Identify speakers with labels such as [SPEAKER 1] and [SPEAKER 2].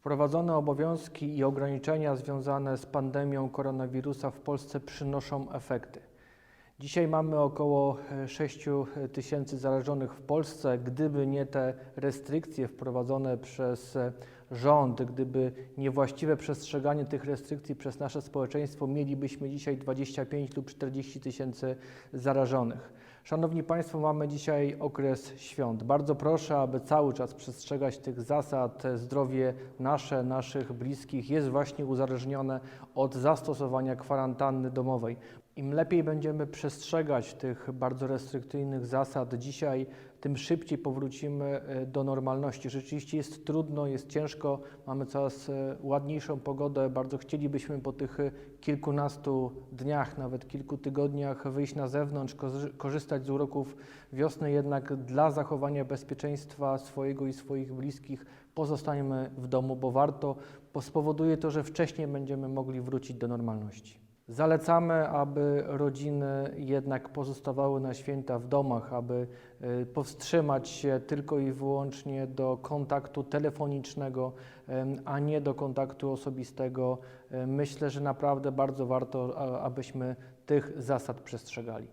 [SPEAKER 1] Wprowadzone obowiązki i ograniczenia związane z pandemią koronawirusa w Polsce przynoszą efekty. Dzisiaj mamy około e, 6 tysięcy zarażonych w Polsce. Gdyby nie te restrykcje wprowadzone przez e, rząd, gdyby niewłaściwe przestrzeganie tych restrykcji przez nasze społeczeństwo, mielibyśmy dzisiaj 25 lub 40 tysięcy zarażonych. Szanowni Państwo, mamy dzisiaj okres świąt. Bardzo proszę, aby cały czas przestrzegać tych zasad. Zdrowie nasze, naszych bliskich jest właśnie uzależnione od zastosowania kwarantanny domowej. Im lepiej będziemy przestrzegać tych bardzo restrykcyjnych zasad dzisiaj, tym szybciej powrócimy e, do normalności. Rzeczywiście jest trudno, jest ciężko, mamy coraz e, ładniejszą pogodę. Bardzo chcielibyśmy po tych e, kilkunastu dniach, nawet kilku tygodniach wyjść na zewnątrz, korzy- korzystać z uroków wiosny, jednak dla zachowania bezpieczeństwa swojego i swoich bliskich pozostańmy w domu, bo warto, bo spowoduje to, że wcześniej będziemy mogli wrócić do normalności. Zalecamy, aby rodziny jednak pozostawały na święta w domach, aby y, powstrzymać się tylko i wyłącznie do kontaktu telefonicznego, a nie do kontaktu osobistego. Myślę, że naprawdę bardzo warto, abyśmy tych zasad przestrzegali.